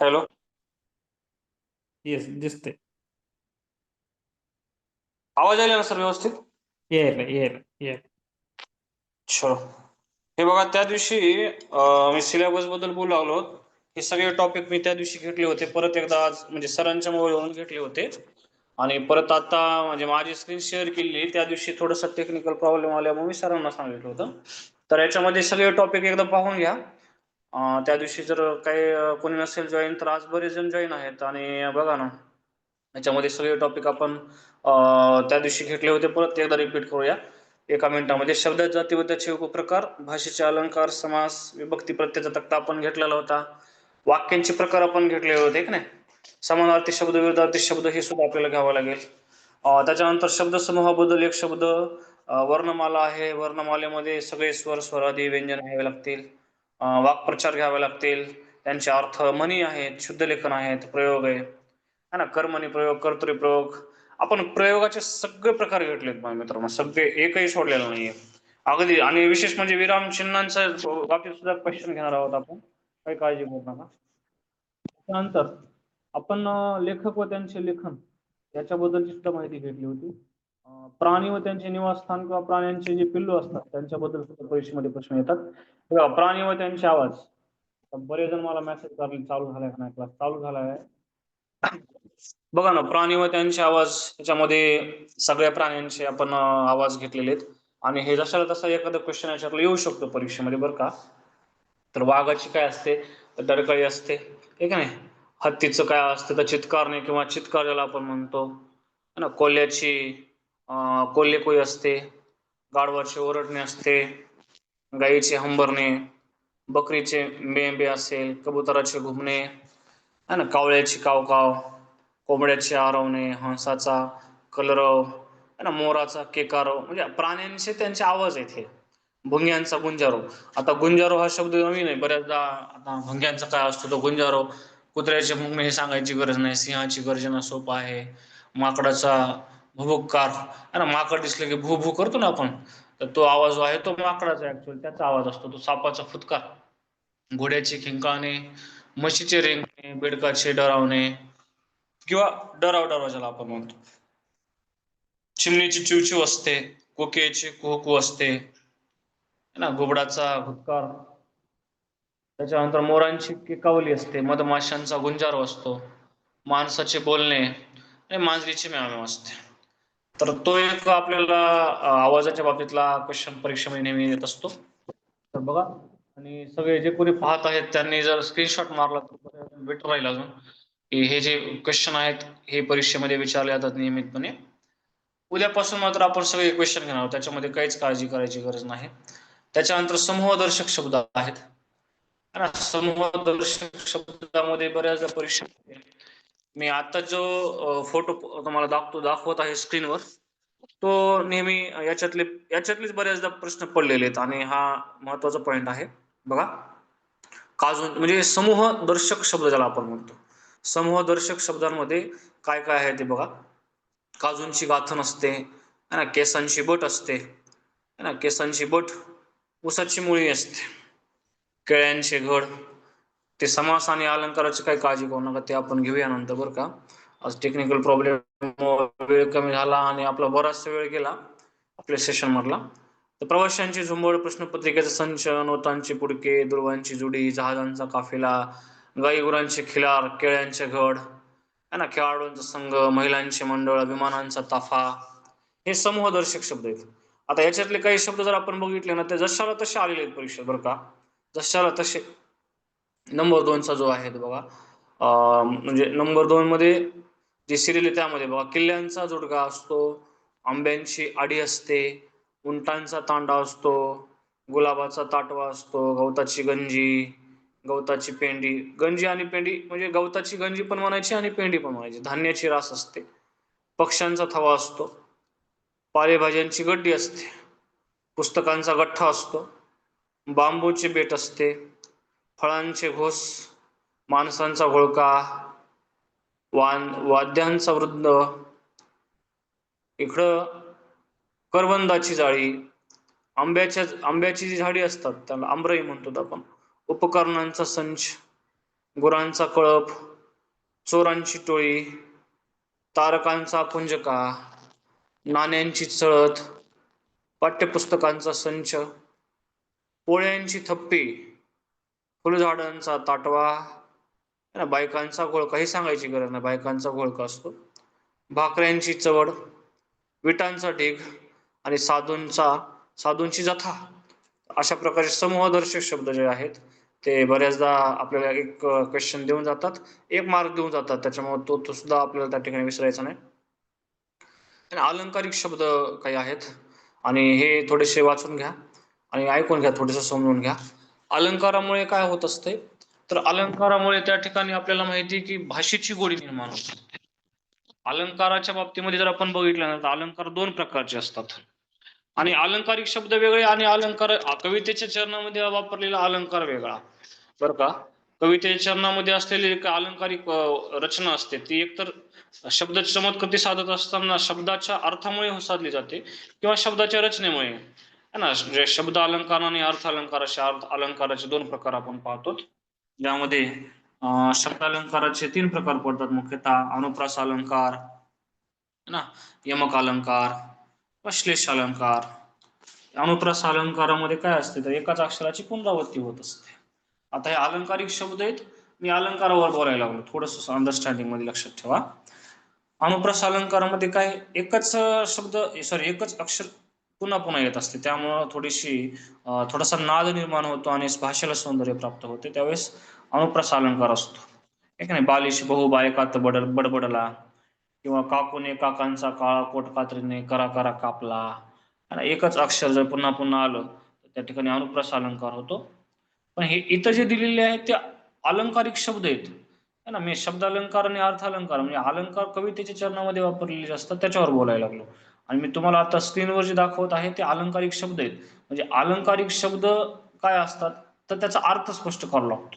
Hello yes दिसते आवाज आला ना सर व्यवस्थित? अच्छा. हे बघा त्या दिवशी मी सिलेबसबद्दल बोलू लागलो. हे सगळे टॉपिक मी त्या दिवशी घेतले होते. परत एकदा आज म्हणजे सरांच्या मोबाईलवरून घेतले होते. आणि परत आता म्हणजे माझी स्क्रीन शेअर केली. त्या दिवशी थोडंसं टेक्निकल प्रॉब्लेम आल्यामुळे मी सरांना सांगितलं होतं. तर याच्यामध्ये सगळे टॉपिक एकदा पाहून घ्या. त्या दिवशी जर काही कोणी नसेल जॉईन तर आज बरेच जण जॉईन आहेत. आणि बघा ना याच्यामध्ये सगळे टॉपिक आपण त्या दिवशी घेतले होते. परत एकदा रिपीट करूया. एका मिनिटामध्ये. शब्द जाती उपप्रकार भाषेचे अलंकार समास विभक्ती प्रत्ययाचा तक्ता आपण घेतलेला होता. वाक्यांचे प्रकार आपण घेतलेले होते की नाही? समानार्थी शब्द विरुद्धार्थी शब्द हे सुद्धा आपल्याला घ्यावं लागेल. अं, त्याच्यानंतर शब्दसमूहाबद्दल एक शब्द वर्णमाला आहे. वर्णमालेमध्ये सगळे स्वर स्वरादी व्यंजन घ्यावे लागतील. वाक्प्रचार घ्यावे लागतील. त्यांचे अर्थ मनी आहेत शुद्ध लेखन आहेत प्रयोग आहे. है ना? कर्मणी प्रयोग कर्तरी प्रयोग. आपण प्रयोगाचे सगळे प्रकार घेतलेत मित्रांनो. सगळे एकही सोडलेला नाहीये. अगदी आणि विशेष म्हणजे विराम चिन्हांच्या बाबतीत सुद्धा क्वेश्चन घेणार आहोत आपण. काही काळजी करू नका. त्यानंतर आपण लेखक व त्यांचे लेखन याच्याबद्दलची सुद्धा माहिती घेतली होती. प्राणी व त्यांचे निवासस्थान किंवा प्राण्यांचे जे पिल्लू असतात त्यांच्याबद्दल सुद्धा परीक्षेमध्ये प्रश्न येतात. बघा प्राणी व त्यांचे आवाज. बरेच जण मला मेसेज करले चालू झालाय का नाही क्लास चालू झालाय. बघा ना प्राणी व त्यांचे आवाज याच्यामध्ये सगळ्या प्राण्यांचे आपण आवाज घेतलेले आहेत. आणि हे जशाला तसा एखादा क्वेश्चन याच्यातला येऊ शकतो परीक्षेमध्ये बरं का. तर वाघाची काय असते? दडकळी असते. ठीक आहे नाही हत्तीचं काय असतं? तर चित्कारणे किंवा चित्कार ज्याला आपण म्हणतो. ना? कोल्ह्याची कोल्हेकोई असते गाढवाची ओरडणे असते गाईचे हंबरणे बकरीचे मेंबे असेल कबुतराचे घुमणे है ना कावळ्याची कावकाव कोंबड्याचे आरवणे हंसाचा कलरव है ना मोराचा केकारव म्हणजे प्राण्यांचे त्यांचे आवाज आहेत हे. भुंग्यांचा गुंजारो. आता गुंजारो हा शब्द नवीन आहे. बऱ्याचदा आता भुंग्यांचा काय असतो तो गुंजारो. कुत्र्याचे भुंगणे हे सांगायची गरज नाही. सिंहाची गर्जना सोपा आहे. माकडाचा भुभुक्कार है ना माकड दिसलं की भू भू करतो ना आपण तर तो आवाज जो आहे तो माकडाचा ऍक्च्युअली त्याचा आवाज असतो तो सापाचा फुतकार घोड्याचे खिंकाळणे म्हशीचे रेंगणे बेडकाचे डरावणे किंवा डराव डराव ज्याला आपण म्हणतो. चिमणीची चिवचिव असते कोकेची कुहकू असते है ना घुबडाचा भुतकार त्याच्यानंतर मोरांची किकावली असते मधमाशांचा गुंजारो असतो माणसाचे बोलणे आणि मांजरीची म्याव असते. तर तो एक आपल्याला आवाजाच्या बाबतीतला क्वेश्चन परीक्षेमध्ये नेहमी येत असतो. तर बघा आणि सगळे जे कोणी पाहत आहेत त्यांनी जर स्क्रीनशॉट मारला तर बेटर राहील अजून. की हे जे क्वेश्चन आहेत हे परीक्षेमध्ये विचारले जातात नियमितपणे. उद्यापासून मात्र आपण सगळे क्वेश्चन घेणार आहोत. त्याच्यामध्ये काहीच काळजी करायची गरज नाही. त्याच्यानंतर समूहदर्शक शब्द आहेत. ना समूहदर्शक शब्दामध्ये बऱ्याचदा परीक्षा मी आता जो फोटो तुम्हाला दाखवतो दाखवत आहे स्क्रीनवर तो नेहमी याच्यातले याच्यातलेच बऱ्याचदा प्रश्न पडलेले आहेत आणि हा महत्त्वाचा पॉइंट आहे. बघा. काजून म्हणजे समूह दर्शक शब्द ज्याला आपण म्हणतो. समूह दर्शक शब्दांमध्ये काय काय आहे ते बघा. काजूंची गाथन असते है ना केसांची बट असते है ना केसांची बट उसाची मुळी असते केळ्यांचे घड ते समास आणि अलंकाराची काही काळजी करू नका ते आपण घेऊया नंतर बरं का. आज टेक्निकल प्रॉब्लेम वेळ कमी झाला आणि आपला बराचसा वेळ गेला आपल्या सेशन मधला. तर प्रवाशांची झुंबड प्रश्नपत्रिकेचा संच नोटांची पुडके दुर्वांची जुडी जहाजांचा काफिला गाई गुरांचे खिलार केळ्यांचे घड है ना खेळाडूंचा संघ महिलांचे मंडळ विमानांचा ताफा हे समूहदर्शक शब्द आहेत. आता याच्यातले काही शब्द जर आपण बघितले ना ते जशाला तसे आलेले आहेत परीक्षेत बरं का. जशाला तसे नंबर दोनचा जो आहे तो बघा. म्हणजे नंबर दोन मध्ये जे सिरियल आहे त्यामध्ये बघा किल्ल्यांचा जोडगा असतो आंब्यांची आडी असते उंटांचा तांडा असतो गुलाबाचा ताटवा असतो गवताची गंजी गवताची पेंडी. गंजी आणि पेंडी म्हणजे गवताची गंजी पण म्हणायची आणि पेंडी पण म्हणायची. धान्याची रास असते. पक्ष्यांचा थवा असतो. पालेभाज्यांची गड्डी असते. पुस्तकांचा गठ्ठा असतो. बांबूचे बेट असते. फळांचे घोस माणसांचा घोळका वान वाद्यांचा वृद्ध. इकडं करवंदाची जाळी. आंब्याच्या आंब्याची जी झाडी असतात त्याला आंब्रही म्हणतो आपण. उपकरणांचा संच गुरांचा कळप चोरांची टोळी तारकांचा पुंजका नाण्यांची चळत पाठ्यपुस्तकांचा संच पोळ्यांची थप्पी. फुलझाडांचा ताटवा ना, बायकांचा घोळका हे सांगायची गरज नाही. बायकांचा घोळका असतो. भाकऱ्यांची चवड विटांचा ढीग आणि साधूंचा साधूंची जथा. अशा प्रकारचे समूहदर्शक शब्द जे आहेत ते बऱ्याचदा आपल्याला एक क्वेश्चन देऊन जातात. एक मार्क देऊन जातात. त्याच्यामुळे तो तो सुद्धा आपल्याला त्या ठिकाणी विसरायचा नाही. आणि अलंकारिक शब्द काही आहेत. आणि हे थोडेसे वाचून घ्या. आणि ऐकून घ्या. थोडेसे समजून घ्या. अलंकारामुळे काय होत असते? तर अलंकारामुळे त्या ठिकाणी आपल्याला माहिती आहे की भाषेची गोडी निर्माण होते. अलंकाराच्या बाबतीमध्ये जर आपण बघितलं ना तर अलंकार दोन प्रकारचे असतात. आणि अलंकारिक शब्द वेगळे आणि अलंकार कवितेच्या चरणामध्ये वापरलेला अलंकार वेगळा. बरं का? कवितेच्या चरणामध्ये असलेली एक अलंकारिक रचना असते. ती एकतर शब्द चमत्कृती साधत असताना शब्दाच्या अर्थामुळे साधली जाते किंवा शब्दाच्या रचनेमुळे. है ना जे शब्द अलंकार आणि अर्थ अलंकार असे अर्थ अलंकाराचे दोन प्रकार आपण पाहतो. ज्यामध्ये शब्द अलंकाराचे तीन प्रकार पडतात. मुख्यतः अनुप्रास अलंकार है ना यमक अलंकार अश्लेष श्लेष अलंकार. अनुप्रास अलंकारामध्ये काय असते? तर एकाच अक्षराची पुनरावृत्ती होत असते. आता हे अलंकारिक शब्द आहेत. मी अलंकारावर बोलायला लागलो. थोडस अंडरस्टँडिंगमध्ये लक्षात ठेवा. अनुप्रास अलंकारामध्ये काय? एकच शब्द सॉरी एकच अक्षर पुन्हा पुन्हा येत असते. त्यामुळं थोडीशी थोडासा नाद निर्माण होतो आणि भाषेला सौंदर्य प्राप्त होते. त्यावेळेस अनुप्रास अलंकार असतो. एक नाही? बालिश बहु बायकात बडल बडबडला. किंवा काकूने काकांचा काळा कोट कात्रीने करा करा कापला. आणि एकच अक्षर जर पुन्हा पुन्हा आलं तर त्या ठिकाणी अनुप्रास अलंकार होतो. पण हे इथं जे दिलेले आहेत ते अलंकारिक शब्द आहेत. है ना? मी शब्द अलंकार आणि अर्थ अलंकार म्हणजे अलंकार कवितेच्या चरणामध्ये वापरलेले असतात त्याच्यावर बोलायला लागलो. आणि मी तुम्हाला आता स्क्रीनवर जे दाखवत आहे ते अलंकारिक शब्द आहेत. म्हणजे अलंकारिक शब्द काय असतात? तर त्याचा अर्थ स्पष्ट करावा लागतो.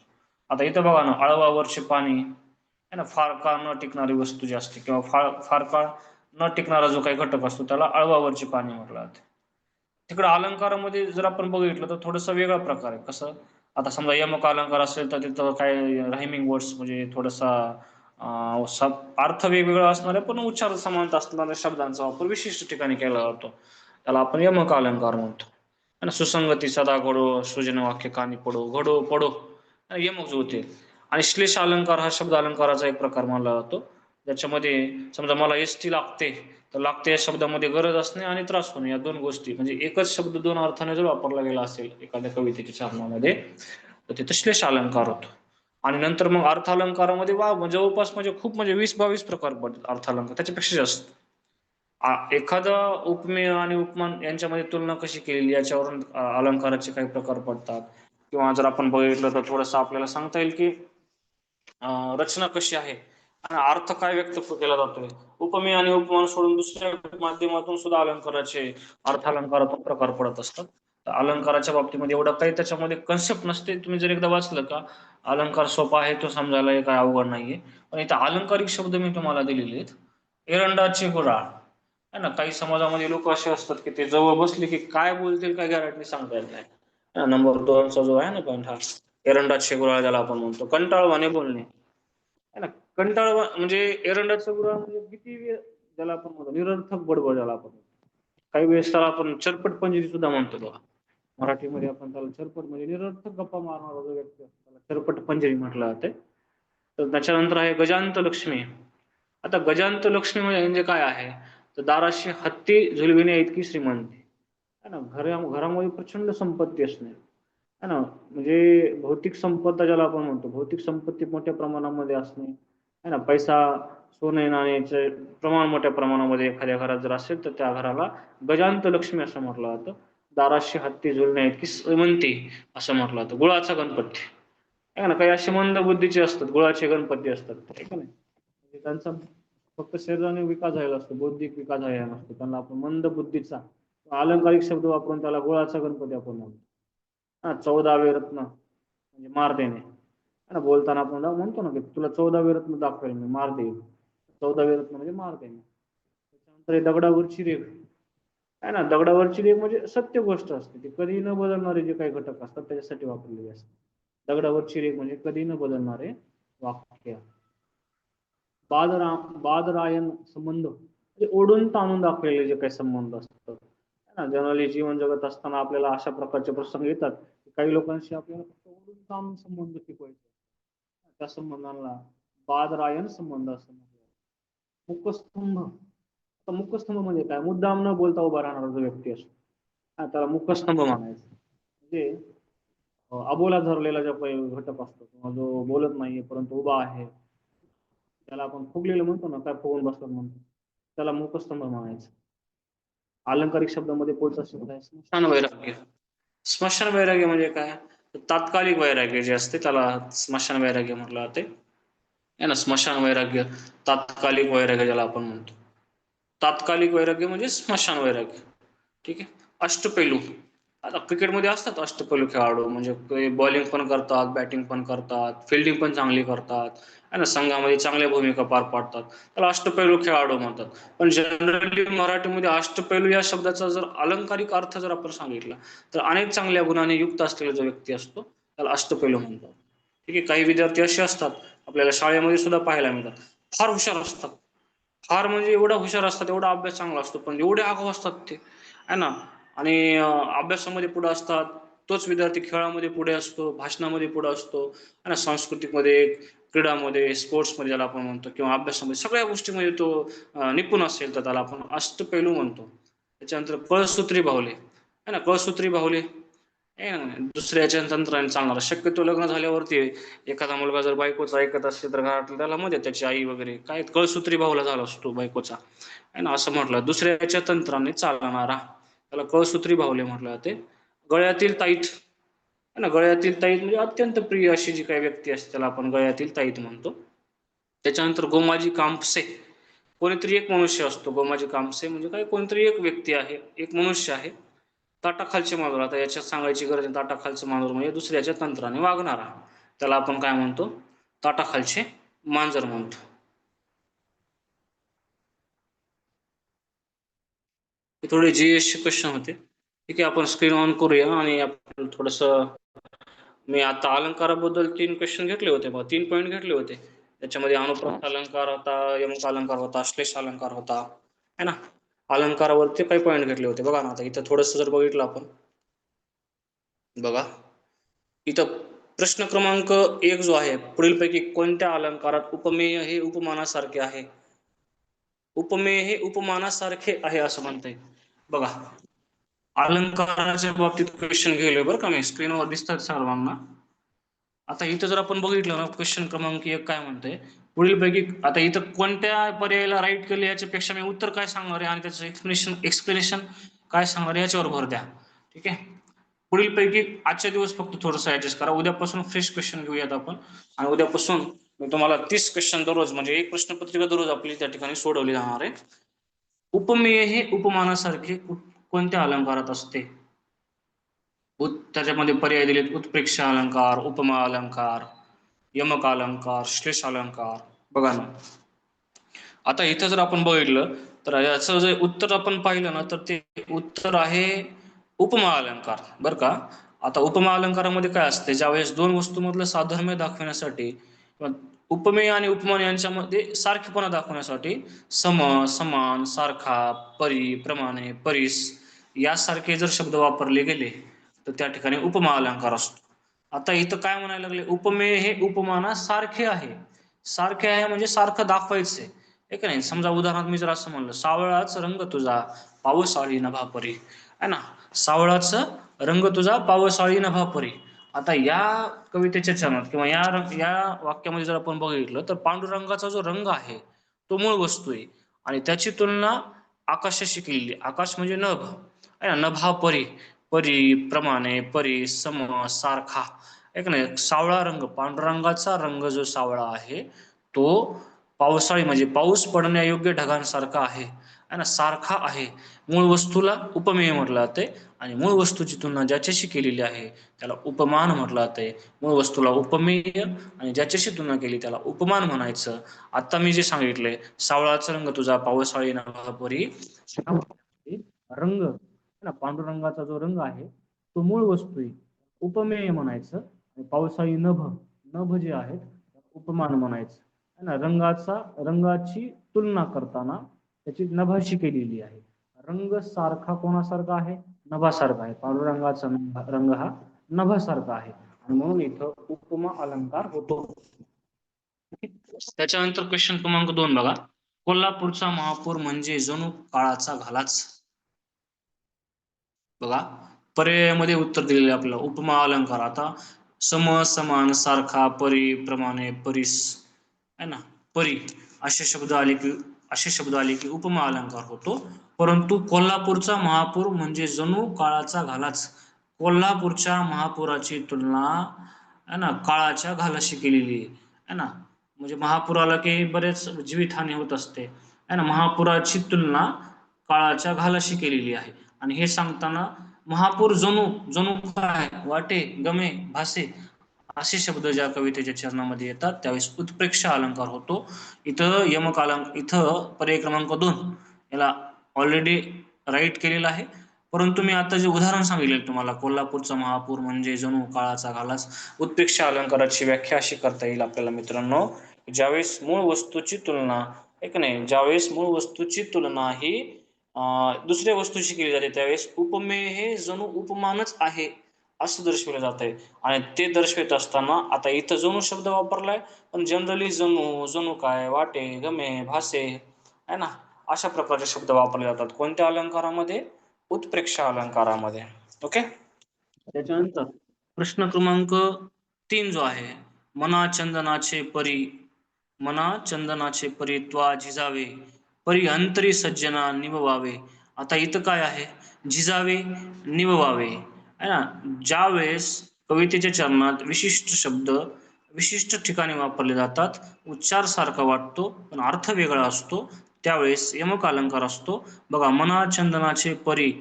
आता इथं बघा ना अळवावरचे पाणी आहे ना फार काळ न टिकणारी वस्तू जी असते किंवा फार फार काळ न टिकणारा जो काही घटक असतो त्याला अळवावरचे पाणी म्हटलं जाते. तिकडे अलंकारामध्ये जर आपण बघितलं तर थोडंसं वेगळा प्रकार आहे. कसं? आता समजा यमक अलंकार असेल तर तिथं काय रायमिंग वर्ड्स म्हणजे थोडासा अर्थ वेगवेगळा असणारे पण उच्चार समानता असणाऱ्या शब्दांचा वापर विशिष्ट ठिकाणी केला जातो. त्याला आपण यमक अलंकार म्हणतो. आणि सुसंगती सदा घडो सृजन वाक्य कानी पडो घडो पडो यमक यमक होते आणि श्लेष अलंकार हा शब्द अलंकाराचा एक प्रकार मानला जातो. ज्याच्यामध्ये समजा मला एस टी लागते तर लागते या शब्दामध्ये गरज असणे आणि त्रास होणे. या दोन गोष्टी म्हणजे एकच शब्द दोन अर्थाने जर वापरला गेला असेल एखाद्या कवितेच्या चरणामध्ये तर तिथे श्लेष अलंकार होतो. आणि नंतर मग अर्थालंकारामध्ये वा म्हणजे जवळपास म्हणजे खूप म्हणजे वीस बावीस प्रकार पडतात अर्थालंकार. त्याच्यापेक्षा जास्त. एखादा उपमेय आणि उपमान यांच्यामध्ये तुलना कशी केलेली? याच्यावरून अलंकाराचे काही प्रकार पडतात. किंवा जर आपण बघितलं तर थोडंसं आपल्याला सांगता येईल की रचना कशी आहे आणि अर्थ काय व्यक्त केला जातोय? उपमेय आणि उपमान सोडून दुसऱ्या माध्यमातून सुद्धा अलंकाराचे अर्थालंकारातून प्रकार पडत असतात. अलंकाराच्या बाबतीमध्ये एवढं काही त्याच्यामध्ये कन्सेप्ट नसते. तुम्ही जर एकदा वाचलं का अलंकार सोपा आहे तो समजायला हे काय अवघड नाहीये. पण इथं अलंकारिक शब्द मी तुम्हाला दिलेले आहेत. एरंडाचे गुराळ है ना काही समाजामध्ये लोक असे असतात की ते जवळ बसले की काय बोलतील काय गॅरंटी सांगता येत नाही. नंबर दोनचा जो आहे ना पॉईंट हा एरंडाचे गुराळ ज्याला आपण म्हणतो. कंटाळवाने बोलणे. है ना कंटाळ म्हणजे एरंडाचे गुराळ म्हणजे किती वेळ ज्याला आपण म्हणतो निरर्थक बडबड ज्याला आपण म्हणतो. काही वेळेस त्याला आपण चरपट पंजरी सुद्धा म्हणतो बघा. मराठीमध्ये आपण त्याला चरपट म्हणजे निरर्थक गप्पा मारणारा जो व्यक्ती असतो त्याला चरपट पंजरी म्हटलं जाते. तर त्याच्यानंतर आहे गजांत लक्ष्मी. आता गजांत लक्ष्मी म्हणजे काय आहे? तर दाराशी हत्ती झुलविणे इतकी श्रीमंती. है ना घरा घरामध्ये प्रचंड संपत्ती असणे. है ना म्हणजे भौतिक संपदा ज्याला आपण म्हणतो भौतिक संपत्ती मोठ्या प्रमाणामध्ये असणे. है ना पैसा सोने नाण्याचे प्रमाण मोठ्या प्रमाणामध्ये एखाद्या घरात जर असेल तर त्या घराला गजांत लक्ष्मी असं म्हटलं जातं. दाराशी हत्ती झुलणे की श्रीमंती असं म्हटलं जातं. गुळाचा गणपती. आहे ना काही असे मंद बुद्धीचे असतात गुळाचे गणपती असतात. आहे नाही म्हणजे त्यांचा फक्त शरीराने विकास झालेला असतो बौद्धिक विकास झालेला नसतो. त्यांना आपण मंद बुद्धीचा अलंकारिक शब्द वापरून त्याला गुळाचा गणपती आपण म्हणतो. हा चौदावे रत्न म्हणजे मार देणे. ना बोलताना आपण म्हणतो ना की तुला चौदावे रत्न दाखवेल मी मार देईल चौदावे रत्न म्हणजे मार देणे. त्याच्यानंतर दगडावरची रेख. आहे ना दगडावरची रेख म्हणजे सत्य गोष्ट असते. ती कधी न बदलणारे जे काही घटक असतात त्याच्यासाठी वापरलेले असते दगडावरची रेख म्हणजे कधी न बदलणारे वाक्य. बादरा बादरायण संबंध. म्हणजे ओढून ताणून दाखवलेले जे काही संबंध असतात. जनरली जीवन जगत असताना आपल्याला अशा प्रकारचे प्रसंग येतात की काही लोकांशी आपल्याला फक्त ओढून ताणून संबंध टिकवायचे त्या संबंधांना बादरायण संबंध असं म्हणजे मुखस्तंभ. मुखस्तंभ म्हणजे काय? मुद्दाम न बोलता उभा राहणारा जो व्यक्ती असतो त्याला मुखस्तंभ म्हणायचं. म्हणजे अबोला धरलेला जो घटक असतो किंवा जो बोलत नाहीये परंतु उभा आहे त्याला आपण फुगलेलं म्हणतो ना काय फुगून बसतात म्हणतो त्याला मुखस्तंभ म्हणायचं. अलंकारिक शब्दामध्ये पुढचा शब्द आहे? स्मशान वैराग्य. स्मशान वैराग्य म्हणजे काय? तात्कालिक वैराग्य जे असते त्याला स्मशान वैराग्य म्हटलं जाते. ना स्मशान वैराग्य तात्कालिक वैराग्य ज्याला आपण म्हणतो. तात्कालिक वैराग्य म्हणजे स्मशान वैराग्य. ठीक आहे? अष्टपैलू. आता क्रिकेटमध्ये असतात अष्टपैलू खेळाडू. म्हणजे बॉलिंग पण करतात बॅटिंग पण करतात फिल्डिंग पण चांगली करतात. है ना? संघामध्ये चांगल्या भूमिका पार पाडतात. त्याला अष्टपैलू खेळाडू म्हणतात. पण जनरली मराठीमध्ये अष्टपैलू या शब्दाचा जर अलंकारिक अर्थ जर आपण सांगितला तर अनेक चांगल्या गुणांनी युक्त असलेला जो व्यक्ती असतो त्याला अष्टपैलू म्हणतात. ठीक आहे? काही विद्यार्थी असे असतात आपल्याला शाळेमध्ये सुद्धा पाहायला मिळतात. फार हुशार असतात. फार म्हणजे एवढा हुशार असतात एवढा अभ्यास चांगला असतो पण एवढे आगाऊ असतात ते. आहे ना? आणि अभ्यासामध्ये पुढे असतात तोच विद्यार्थी खेळामध्ये पुढे असतो भाषणामध्ये पुढे असतो आहे ना? सांस्कृतिकमध्ये क्रीडामध्ये स्पोर्ट्समध्ये ज्याला आपण म्हणतो किंवा अभ्यासामध्ये सगळ्या गोष्टीमध्ये तो निपुण असेल तर त्याला आपण अष्टपैलू म्हणतो. त्याच्यानंतर कळसूत्री बाहुले. आहे ना? कळसूत्री बाहुले. आहे ना दुसऱ्याच्या तंत्राने चालणार. शक्यतो लग्न झाल्यावरती एखादा मुलगा जर बायकोचा ऐकत असेल तर घरातलं त्याला मध्ये त्याची आई वगैरे. काय कळसूत्री भाऊला झाला असतो बायकोचा. आहे ना असं म्हटलं. दुसऱ्याच्या तंत्राने चालणारा. त्याला कळसूत्री भावले म्हटलं जाते. गळ्यातील ताईत. आहे ना गळ्यातील ताईत म्हणजे अत्यंत प्रिय अशी जी काही व्यक्ती असते त्याला आपण गळ्यातील ताईत म्हणतो. त्याच्यानंतर गोमाजी कांपसे कोणीतरी एक मनुष्य असतो. गोमाजी कांपसे म्हणजे काय? कोणतरी एक व्यक्ती आहे एक मनुष्य आहे. ताटाखालचे मांजर. आता याच्यात सांगायची गरज नाही ताटाखालचं मांजर म्हणजे दुसऱ्याच्या तंत्राने वागणारा त्याला आपण काय म्हणतो? ताटाखालचे मांजर म्हणतो. थोडे जीएसचे क्वेश्चन होते. ठीक आहे आपण स्क्रीन ऑन करूया आणि आपण थोडस मी आता अलंकाराबद्दल तीन क्वेश्चन घेतले होते बघा. तीन पॉईंट घेतले होते. त्याच्यामध्ये अनुप्रस्थ अलंकार होता यमक अलंकार होता श्लेष अलंकार होता. है ना? अलंकारावरती काही पॉईंट घेतले होते. बघा ना आता इथं थोडस जर बघितलं आपण. बघा. इथं प्रश्न क्रमांक एक जो आहे पुढीलपैकी कोणत्या अलंकारात उपमेय हे उपमानासारखे आहे? उपमेय हे उपमानासारखे आहे असं म्हणतंय बघा. अलंकाराच्या बाबतीत क्वेश्चन गेले बरं का मी. स्क्रीनवर दिसतात सर्वांना. आता इथं जर आपण बघितलं ना क्वेश्चन क्रमांक एक काय म्हणतोय? पुढीलपैकी आता इथं कोणत्या पर्यायाला राईट केले याच्यापेक्षा मी उत्तर काय सांगणार आहे? आणि त्याचं एक्सप्लेनेशन एक्सप्लेनेशन काय सांगणार आहे याच्यावर भर द्या. ठीक आहे? पुढीलपैकी आजच्या दिवस फक्त थोडंसं ऍडजस्ट करा. उद्यापासून फ्रेश क्वेश्चन घेऊयात आपण. आणि उद्यापासून तुम्हाला तीस क्वेश्चन दररोज म्हणजे एक प्रश्नपत्रिका दररोज आपली त्या ठिकाणी सोडवली जाणार आहे. उपमेय हे उपमानासारखे कोणत्या अलंकारात असते? त्याच्यामध्ये पर्याय दिलेत उत्प्रेक्षा अलंकार उपमा अलंकार यमक अलंकार श्लेष अलंकार बघा ना. आता इथं जर आपण बघितलं तर याचं जे उत्तर आपण पाहिलं ना तर ते उत्तर आहे उपमा अलंकार बर का? आता उपमा अलंकारामध्ये काय असते ज्यावेळेस दोन वस्तूमधलं साधर्म्य दाखवण्यासाठी उपमेय आणि उपमान यांच्यामध्ये सारखेपणा दाखवण्यासाठी सम समान सारखा परी प्रमाणे परीस यासारखे जर शब्द वापरले गेले तर त्या ठिकाणी उपमा अलंकार असतो. आता इथं काय म्हणायला लागले? उपमेय हे उपमाना सारखे आहे. सारखे आहे म्हणजे सारखं दाखवायचंय. हे का नाही? समजा उदाहरणार्थ मी जर असं म्हणलं सावळाच रंग तुझा पावसाळी नभापरी. है ना? सावळाच रंग तुझा पावसाळी नभापरी. आता या कवितेच्या चरणात किंवा या रंग या वाक्यामध्ये जर आपण बघितलं तर पांडुरंगाचा जो रंग आहे तो मूळ वस्तू आहे. आणि त्याची तुलना आकाशाशी केलेली आकाश म्हणजे नभ. आहे ना? नभापरी. परी प्रमाणे परी सम सारखा एक नाही सावळा रंग पांडुरंगाचा रंग जो सावळा आहे तो पावसाळी म्हणजे पाऊस पडण्यायोग्य ढगांसारखा आहे. ना सारखा आहे. मूळ वस्तूला उपमेय म्हटलं जाते आणि मूळ वस्तूची तुलना ज्याच्याशी केलेली आहे त्याला उपमान म्हटलं जाते. मूळ वस्तूला उपमेय आणि ज्याच्याशी तुलना केली त्याला उपमान म्हणायचं. आता मी जे सांगितले सावळाचा रंग तुझा पावसाळी नभापरी रंग ना पांडुरंगाचा जो रंग आहे तो मूळ वस्तू आहे उपमेय म्हणायचं आणि पावसाळी नभ नभ जे आहेत उपमान म्हणायचं. है ना रंगाचा रंगाची तुलना करताना त्याची नभाशी केलेली आहे. रंग सारखा कोणासारखा आहे? नभासारखा आहे. पांडुरंगाचा रंग हा नभासारखा आहे. आणि म्हणून इथं उपमा अलंकार होतो. त्याच्यानंतर क्वेश्चन क्रमांक दोन बघा. कोल्हापूरचा महापूर म्हणजे जणू काळाचा घालाच. बघा. पर्यायामध्ये उत्तर दिलेले आपल्याला. उपमा अलंकार. आता सम समान सारखा परी प्रमाणे परीस. है ना? परी. असे शब्द आले की असे शब्द आले की उपमा अलंकार होतो. परंतु कोल्हापूरचा महापूर म्हणजे जणू काळाचा घालाच. कोल्हापूरच्या महापुराची तुलना है ना काळाच्या घालाशी केलेली आहे. है ना? म्हणजे महापुराला की बरेच जीवितहानी होत असते. है ना? महापुराची तुलना काळाच्या घालाशी केलेली आहे. आणि हे सांगताना महापूर जणू जणू काय वाटे गमे भासे असे शब्द ज्या कवितेच्या चरणामध्ये येतात त्यावेळेस उत्प्रेक्षा अलंकार होतो. इथं यमक अलंक इथं पर्याय क्रमांक दोन याला ऑलरेडी राईट केलेला आहे. परंतु मी आता जे उदाहरण सांगितले तुम्हाला कोल्हापूरचा महापूर म्हणजे जणू काळाचा घालास उत्प्रेक्षा अलंकाराची व्याख्या अशी करता येईल आपल्याला मित्रांनो. ज्यावेळेस मूळ वस्तूची तुलना एक नाही ज्यावेळेस मूळ वस्तूची तुलना ही दुसऱ्या वस्तूची केली जाते. त्यावेळेस उपमेय हे जणू उपमानच आहे असं दर्शविलं जात आहे आणि ते दर्शवित असताना आता इथं जणू शब्द वापरलाय पण जनरली जणू जणू काय वाटे गमे भासे आहे ना? अशा प्रकारचे शब्द वापरले जातात. कोणत्या अलंकारामध्ये? उत्प्रेक्षा अलंकारामध्ये. ओके? त्याच्यानंतर प्रश्न क्रमांक तीन जो आहे मना चंदनाचे परी मना चंदनाचे परी त्वा झिजावे परी अंतरी सज्जना निभवावे. आता इथं काय आहे? झिजावे निभवावे. है ना? ज्या वेळेस कवितेच्या चरणात विशिष्ट शब्द विशिष्ट ठिकाणी वापरले जातात उच्चार सारखा वाटतो पण अर्थ वेगळा असतो. त्यावेळेस यमक अलंकार असतो. बघा मना चंदनाचे परी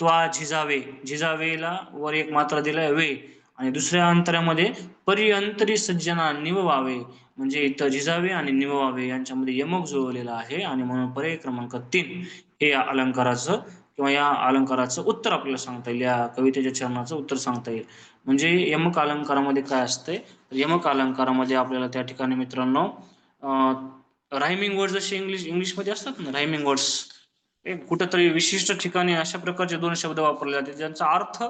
त्वा झिजावे झिजावेला वर एक मात्रा दिलाय वे. आणि दुसऱ्या अंतरामध्ये परी अंतरी सज्जना निववावे म्हणजे इथं जिजावे आणि निमवावे यांच्यामध्ये यमक जुळवलेला आहे आणि म्हणून पर्याय क्रमांक तीन हे या अलंकाराचं किंवा या अलंकाराचं उत्तर आपल्याला सांगता येईल या कवितेच्या चरणाचं उत्तर सांगता येईल. म्हणजे यमक अलंकारामध्ये काय असते यमक अलंकारामध्ये आपल्याला त्या ठिकाणी मित्रांनो रायमिंग वर्ड जसे इंग्लिश इंग्लिशमध्ये असतात ना रायमिंग वर्ड्स एक कुठंतरी विशिष्ट ठिकाणी अशा प्रकारचे दोन शब्द वापरले जाते ज्यांचा अर्थ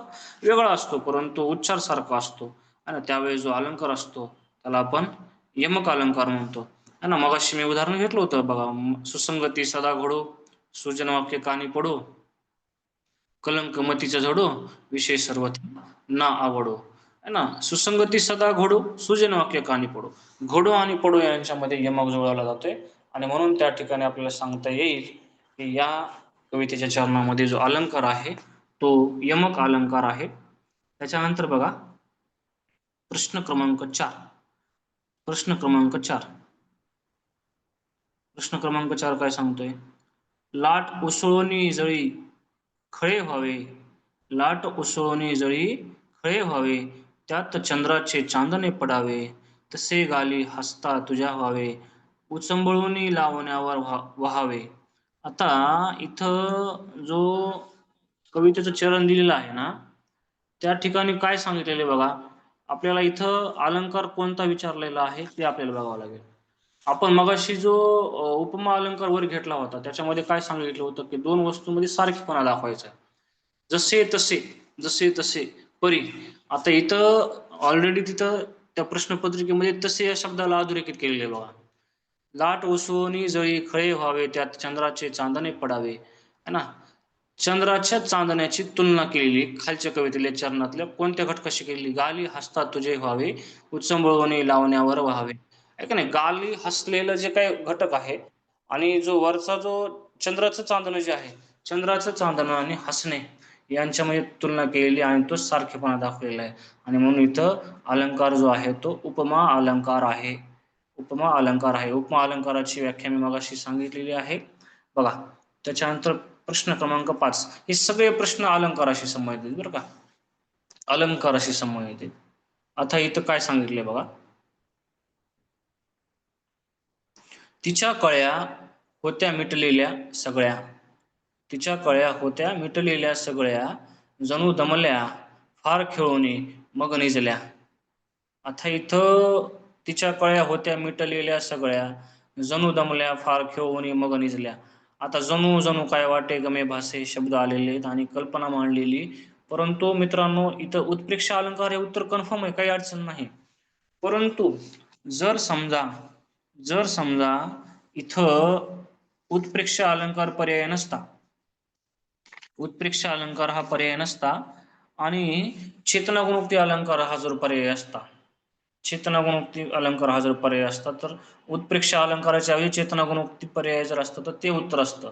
वेगळा असतो परंतु उच्चार सारखा असतो. आणि त्यावेळेस जो अलंकार असतो त्याला आपण यमक अलंकार म्हणतो है ना? मगाशी मी उदाहरण घेतलं होतं बघा. सुसंगती सदा घडो सृजन वाक्य कानी पडो कलंक मतीचं झडो विषय सर्व ना आवडो. है ना? सुसंगती सदा घडो सृजन वाक्य कानी पडो. घडो आणि पडो यांच्यामध्ये यमक जुळवला जातोय. आणि म्हणून त्या ठिकाणी आपल्याला सांगता येईल की या कवितेच्या चरणामध्ये जो अलंकार आहे तो यमक अलंकार आहे. त्याच्यानंतर बघा प्रश्न क्रमांक चार. प्रश्न क्रमांक चार. प्रश्न क्रमांक चार काय सांगतोय? लाट उसळोनी जळी खळे व्हावे. लाट उसळोनी जळी खळे व्हावे. त्यात चंद्राचे चांदणे पडावे. तसे गाली हसता तुझ्या व्हावे. उचंबळूनी लावण्यावर व्हावे. आता इथं जो कवितेचं चरण दिलेलं आहे ना त्या ठिकाणी काय सांगितलेले बघा? आपल्याला इथं अलंकार कोणता विचारलेला आहे ते आपल्याला बघावं लागेल. आपण मगाशी जो उपमा अलंकार वर घेतला होता त्याच्यामध्ये काय सांगितलं होतं की दोन वस्तूंमध्ये सारखेपणा दाखवायचा जसे तसे जसे तसे परी. आता इथं ऑलरेडी तिथं त्या प्रश्नपत्रिकेमध्ये तसे या शब्दाला अधोरेखित केलेले बघा. लाट ओसोनी जळी खळे व्हावे त्यात चंद्राचे चांदणे पडावे. है ना? चंद्राच्या चांदण्याची तुलना केलेली खालच्या कवितेल्या चरणातल्या कोणत्या घटकाशी केलेली? गाली हसता तुझे व्हावे उचंबळवणे लावण्यावर व्हावे. आहे का नाही गाली हसलेलं जे काही घटक आहे आणि जो वरचा जो चंद्राचं चांदणं जे आहे चंद्राचं चांदणं आणि हसणे यांच्यामध्ये तुलना केलेली आणि तो सारखेपणा दाखवलेला आहे. आणि म्हणून इथं अलंकार जो आहे तो उपमा अलंकार आहे. उपमा अलंकार आहे. उपमा अलंकाराची व्याख्या मी मगाशी सांगितलेली आहे. बघा त्याच्यानंतर प्रश्न क्रमांक पाच. हे सगळे प्रश्न अलंकाराशी संबंधित आहेत बरं का? अलंकाराशी संबंधित आहेत. आता इथं काय सांगितले बघा? तिच्या कळ्या होत्या मिटलेल्या सगळ्या. तिच्या कळ्या होत्या मिटलेल्या सगळ्या. जणू दमल्या फार खेळून मग निजल्या. आता इथं तिच्या कळ्या होत्या मिटलेल्या सगळ्या. जणू दमल्या फार खेळून मग निजल्या. आता जणू जणू काय वाटे गमे भासे शब्द आलेले आहेत आणि कल्पना मांडलेली परंतु मित्रांनो इथं उत्प्रेक्ष अलंकार हे उत्तर कन्फर्म आहे काही अडचण नाही. परंतु जर समजा जर समजा इथं उत्प्रेक्ष अलंकार पर्याय नसता. उत्प्रेक्ष अलंकार हा पर्याय नसता आणि चेतना गुणोक्ती अलंकार हा जर पर्याय असता चेतनागुणोक्ती अलंकार हा जर पर्याय असता तर उत्प्रेक्ष अलंकाराच्या ऐवजी चेतनागुणोक्ती पर्याय जर असतं तर ते उत्तर असतं.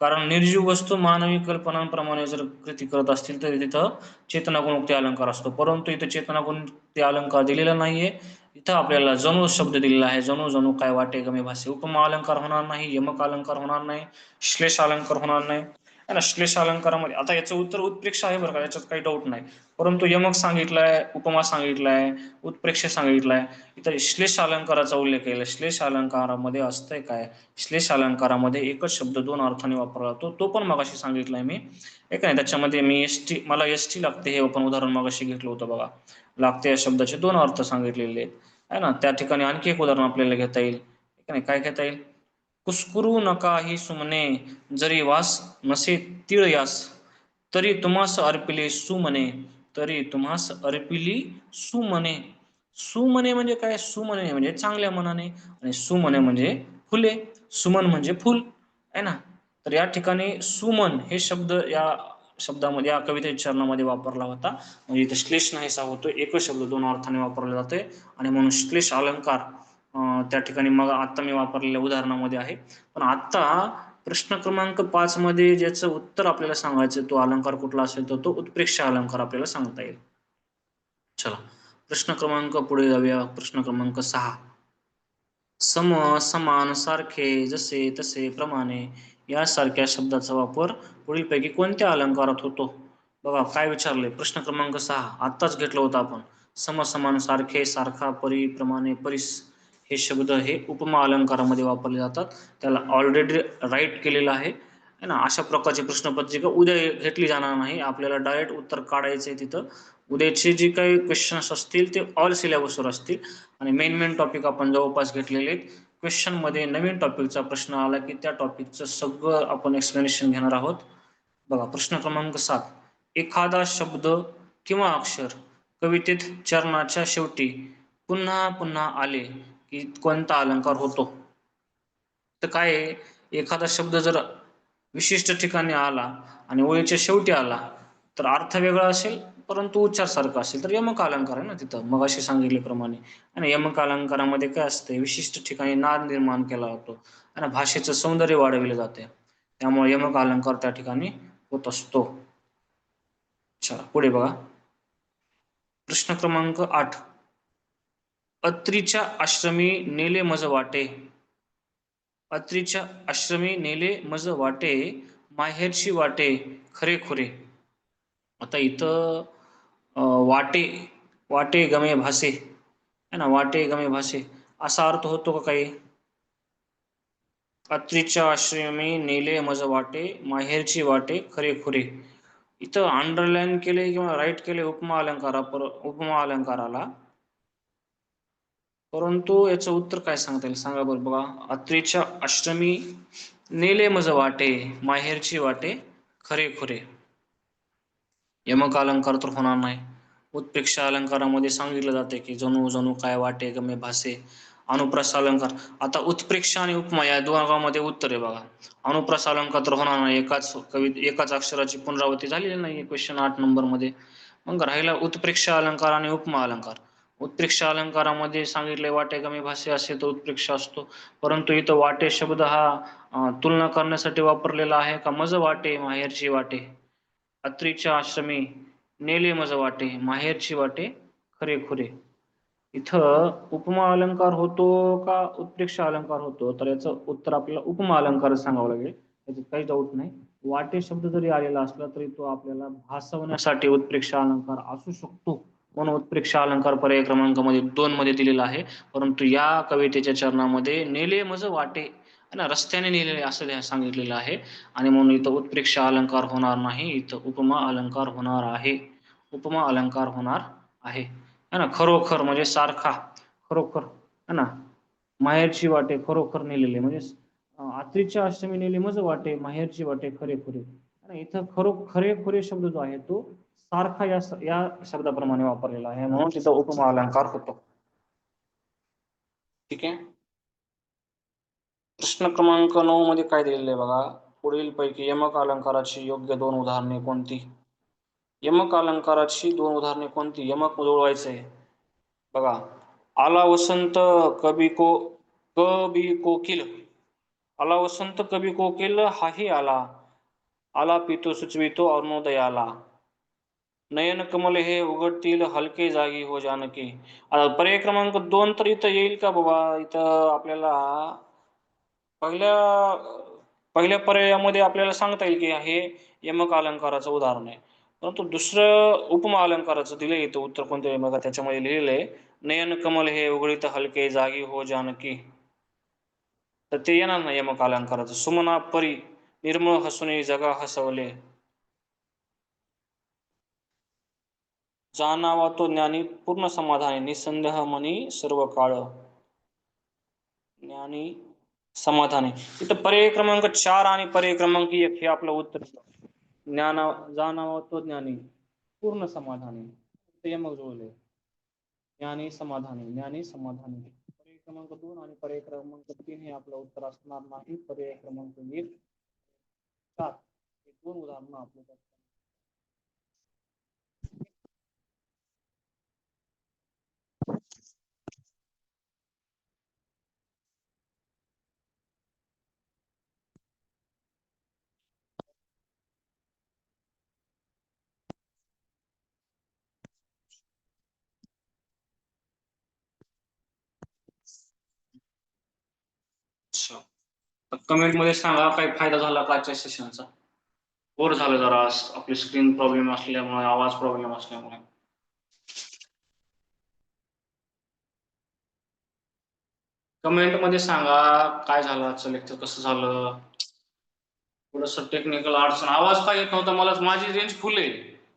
कारण निर्जीव वस्तू मानवी कल्पनांप्रमाणे जर कृती करत असतील तर तिथं चेतनागुणोक्ती अलंकार असतो. परंतु इथं चेतनागुण ते अलंकार दिलेला नाहीये. इथं आपल्याला जणू शब्द दिलेला आहे. जणू जणू काय वाटे गमे भाषे. उपमा अलंकार होणार नाही यमक अलंकार होणार नाही श्लेष अलंकार होणार नाही. ना श्लेष अलंकारामध्ये. आता याचं उत्तर उत्प्रेक्ष आहे बरं का याच्यात काही डाऊट नाही. परंतु यमक सांगितलाय उपमा सांगितलाय उत्प्रेक्ष सांगितलाय. इथं श्लेष अलंकाराचा उल्लेख केला. श्लेष अलंकारामध्ये असतंय काय? श्लेष अलंकारामध्ये एकच शब्द दोन अर्थाने वापरला जातो. तो पण मगाशी सांगितलाय मी. एक नाही? त्याच्यामध्ये मी एस टी मला एस टी लागते हे आपण उदाहरण मगाशी घेतलं होतं बघा. लागते या शब्दाचे दोन अर्थ सांगितलेले आहेत. है ना? त्या ठिकाणी आणखी एक उदाहरण आपल्याला घेता येईल. ठीक काय घेता येईल? कुस्कुरू नका ही सुमने जरी वास नसे तीळ यास. तरी तुम्हास अर्पिले सुमने तरी तुम्हास अर्पिली सुमने. सुमने म्हणजे काय? सुमने म्हणजे चांगल्या मनाने आणि सुमने म्हणजे फुले. सुमन म्हणजे फुल आहे ना? तर या ठिकाणी सुमन हे शब्द या शब्दामध्ये या कवितेच्या चरणामध्ये वापरला होता. म्हणजे इथे श्लेष नाहीसा होतो एकच शब्द दोन अर्थाने वापरला जातोय. आणि म्हणून श्लेष अलंकार त्या ठिकाणी मग आता मी वापरलेल्या उदाहरणामध्ये आहे. पण आता प्रश्न क्रमांक पाच मध्ये ज्याचं उत्तर आपल्याला सांगायचं तो अलंकार कुठला असेल तर तो उत्प्रेक्ष अलंकार आपल्याला सांगता येईल. चला प्रश्न क्रमांक पुढे जाऊया. प्रश्न क्रमांक सहा. सम समान सारखे जसे तसे प्रमाणे यासारख्या शब्दाचा वापर पुढीलपैकी कोणत्या अलंकारात होतो? बघा काय विचारले प्रश्न क्रमांक सहा. आत्ताच घेतला होता आपण. समसमान सारखे सारखा परी प्रमाणे परिस. हे शब्द हे उपमा अलंकारामध्ये वापरले जातात. त्याला ऑलरेडी राईट केलेलं आहे. ना? अशा प्रकारची प्रश्नपत्रिका उद्या घेतली जाणार नाही. आपल्याला डायरेक्ट उत्तर काढायचं आहे तिथं. उद्याचे जे काही क्वेश्चन्स असतील ते ऑल सिलेबसवर असतील. आणि मेन मेन टॉपिक आपण जवळपास घेतलेले आहेत. क्वेश्चनमध्ये नवीन टॉपिकचा प्रश्न आला की त्या टॉपिकचं सगळं आपण एक्सप्लेनेशन घेणार आहोत. बघा प्रश्न क्रमांक सात. एखादा शब्द किंवा अक्षर कवितेत चरणाच्या शेवटी पुन्हा पुन्हा आले की कोणता अलंकार होतो? तर काय आहे, एखादा शब्द जर विशिष्ट ठिकाणी आला आणि ओळीच्या शेवटी आला तर अर्थ वेगळा असेल परंतु उच्चार सारखा असेल तर यमक अलंकार आहे ना तिथं मग असे सांगितल्याप्रमाणे. आणि यमक अलंकारामध्ये काय असते विशिष्ट ठिकाणी नाद निर्माण केला जातो आणि भाषेचं सौंदर्य वाढविले जाते. त्यामुळे यमक अलंकार त्या ठिकाणी होत असतो. अच्छा पुढे बघा. प्रश्न क्रमांक आठ. अत्रीच्या आश्रमी नेले मज वाटे. अत्रीच्या आश्रमी नेले मज वाटे माहेरची वाटे खरे खुरे आता इथं वाटे वाटे गमे भासे. है ना वाटे गमे भासे. असा अर्थ होतो का काही? अत्रीच्या आश्रमी नेले मज वाटे माहेरची वाटे खरे खुरे इथं अंडरलाईन केले किंवा राईट केले उपमा अलंकारा पर उपमा अलंकाराला. परंतु याचं उत्तर काय सांगता येईल? सांगा बरं बघा. अत्रीच्या आश्रमी नेले मज वाटे माहेरची वाटे खरे खुरे. यमक अलंकार तर होणार नाही. उत्पेक्षा अलंकारामध्ये सांगितलं जाते की जणू जणू काय वाटे गमे भासे. अनुप्रास अलंकार. आता उत्प्रेक्ष आणि उपमा या दोघांमध्ये उत्तर आहे बघा. अनुप्रास अलंकार तर होणार नाही. एकाच कवी एकाच अक्षराची पुनरावृत्ती झालेली नाही क्वेश्चन आठ नंबरमध्ये मग राहिला उत्प्रेक्षा अलंकार आणि उपमा अलंकार. उत्प्रेक्ष अलंकारामध्ये सांगितले वाटे कमी भाषे असे तर उत्प्रेक्ष असतो. परंतु इथं वाटे शब्द हा तुलना करण्यासाठी वापरलेला आहे का? मज वाटे माहेरची वाटे. अत्रीच्या आश्रमी नेले मज वाटे माहेरची वाटे खरे खुरे. इथं उपमा अलंकार होतो का उत्प्रेक्ष अलंकार होतो? तर याचं उत्तर आपल्याला उपमा अलंकार सांगावं लागेल. याच्यात काही डाऊट नाही. वाटे शब्द जरी आलेला असला तरी तो आपल्याला भासवण्यासाठी उत्प्रेक्ष अलंकार असू शकतो. म्हणून अलंकार पर्याय क्रमांकामध्ये दोन मध्ये दिलेला आहे. परंतु या कवितेच्या चरणामध्ये नेले मज वाटे. ना रस्त्याने नेलेले असं सांगितलेलं आहे. आणि म्हणून इथं उत्प्रेक्ष अलंकार होणार नाही इथं उपमा अलंकार होणार आहे. उपमा अलंकार होणार आहे. है ना खरोखर म्हणजे सारखा खरोखर. है ना माहेरची वाटे खरोखर नेलेले म्हणजे आत्रीच्या अष्टमी नेली मज वाटे माहेरची वाटे खरे खुरे. इथं खरो खरे खुरे शब्द जो आहे तो सारखा या या शब्दाप्रमाणे वापरलेला आहे. म्हणून तिथं उपमा अलंकार होतो. ठीक आहे. प्रश्न क्रमांक नऊ मध्ये काय दिलेलं आहे बघा? पुढील पैकी यमक अलंकाराची योग्य दोन उदाहरणे कोणती? यमक अलंकाराची दोन उदाहरणे कोणती? यमक जुळवायचे बघा. आला वसंत कवी को कवी कोकिल. आला वसंत कवी कोकिल हाही आला. आला पितो सुचवितो अरुणोदय आला. नयन कमल हे उघडतील हलके जागी हो जानकी. पर्याय क्रमांक दोन तर इथं येईल का बाबा? इथं आपल्याला पहिल्या पहिल्या पर्यायामध्ये आपल्याला सांगता येईल की हे यमक अलंकाराचं उदाहरण आहे. परंतु दुसरं उपमा अलंकाराचं दिलं इथं उत्तर कोणतं यमक त्याच्यामध्ये लिहिलेलं आहे नयन कमल हे उघडीत हलके जागी हो जानकी. तर ते येणार ना यमक अलंकाराचं. सुमना परी निर्मळ हसुने जगा हसवले. जाणावा तो ज्ञानी पूर्ण समाधानी, निसंदेह मनी सर्व काळ ज्ञानी समाधानी. इथं पर्याय क्रमांक चार आणि पर्याय क्रमांक एक हे आपलं उत्तर. ज्ञान जाणावा तो ज्ञानी, पूर्ण समाधानी. ते मग जुळले. ज्ञानी समाधानी ज्ञानी समाधानी. पर्याय क्रमांक दोन आणि पर्याय क्रमांक तीन हे आपलं उत्तर असणार नाही. पर्याय क्रमांक एक, चार. दोन उदाहरणं आपल्याला कमेंटमध्ये सांगा काही फायदा झाला का आजच्या सेशनचा बोर झालं जरा आपली स्क्रीन प्रॉब्लेम असल्यामुळे आवाज प्रॉब्लेम असल्यामुळे. कमेंटमध्ये सांगा काय झालं आजचं लेक्चर कसं झालं? थोडस टेक्निकल अडचण आवाज काय येत नव्हता मला माझी रेंज फुल आहे.